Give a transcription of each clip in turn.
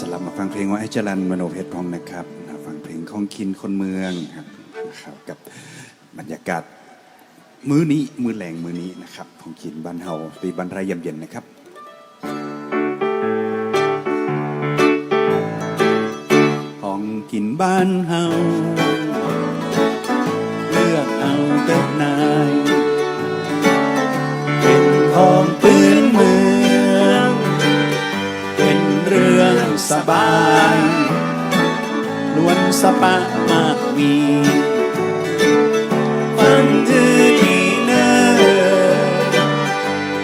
สลับมาฟังเพลงว่าไอ้จรันมโนเพชรพร้อมนะครับฟังเพลงของคินคนเมืองครับนะครับกับบรรยากาศมื้อนี้มื้อแรงมื้อนี้นะครับของคินบ้านเฮาตีบ้านไรเย็นๆนะครับของกินบ้านเฮาเลือกเอาเติบนาย ปะมากมีฟังคือดีเนอ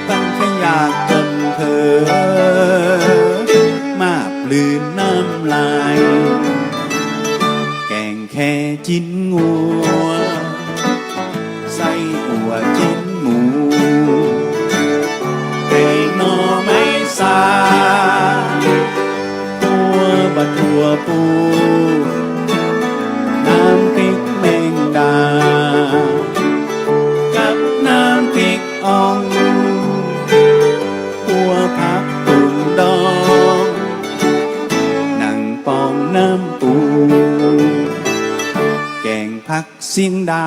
ตั้งขยากจนเพอมาปลืนน้ำลาย แกงแค่จิ้นงัว ใส่หัวจิ้นหมูแกงหน่อไม่สา ตัวบะทัวปู น้ำปูแกงผักเสียงดา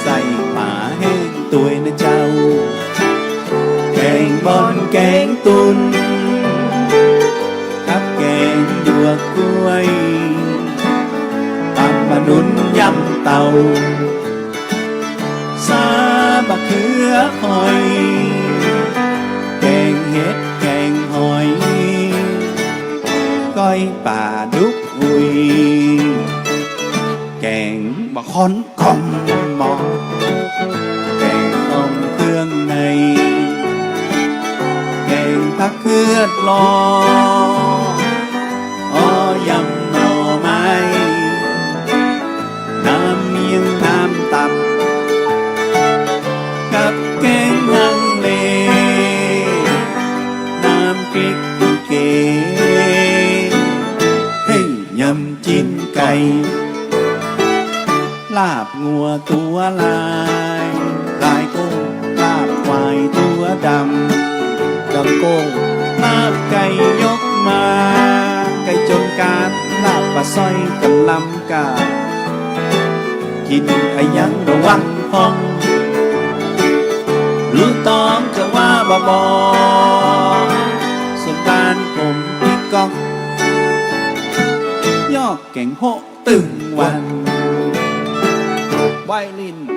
ใส่ป่าแห้งตัวนะเจ้า แกงบอนแกงตุนกับแกงหยวกกล้วยตำบะนุนยำเต่าซาบะเขือหอย ป่าดุกอุย แกงบะคอนคอมหมอแกงต้มเครื่องใน แกงผักเขือดลออ้อยำหน่อไม้ น้ำเมียงน้ำตับ กับแกงฮังเลน้ำพริกเก ลาบงัวตัวลายลายกุ้งลาบควายตัวดำดำโก้งลาบไก่ยกมา ไก่จงการลาบปลาสร้อยกันลำกากินไอ้ยังระวังพองหรือต้องจะว่าบอบอส่วนการผมพี่ก้อง อกแก่งโฮตึงวันไวลิน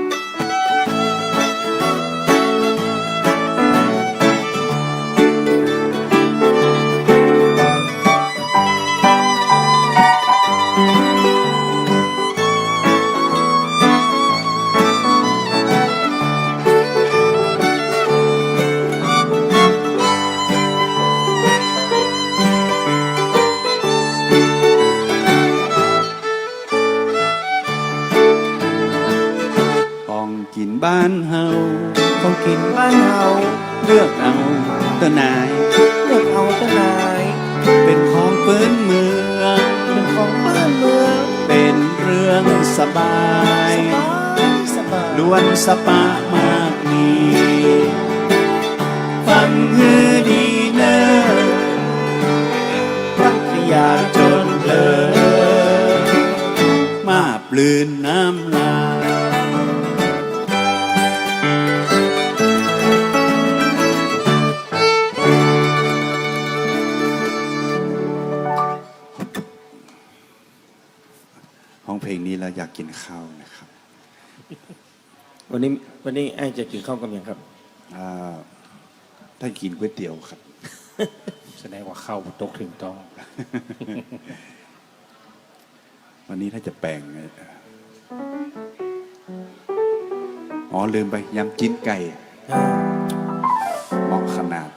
บ้านเฮาของกินบ้านเฮาเลือกเอาเตอนายเลือกเอาเจ้านายเป็นของปืนเมืองเป็นของบ้านเมืองเป็นเรื่องสบายสบายสบายล้วนสปามากมีฟังฮือดีเนอรักอยากจนเพลอมาปลืนน้ำลาย ห้องเพลงนี้เราอยากกินข้าวนะครับ วันนี้วันนี้ไอ้จะกินข้าวกับยังครับอ่าถ้ากินก๋วยเตี๋ยวครับ แสดงว่าเข้าตกถึงต้อง วันนี้ถ้าจะแปลงเนี่ยอ๋อลืมไปยำจิ้นไก่เหมาะขนาด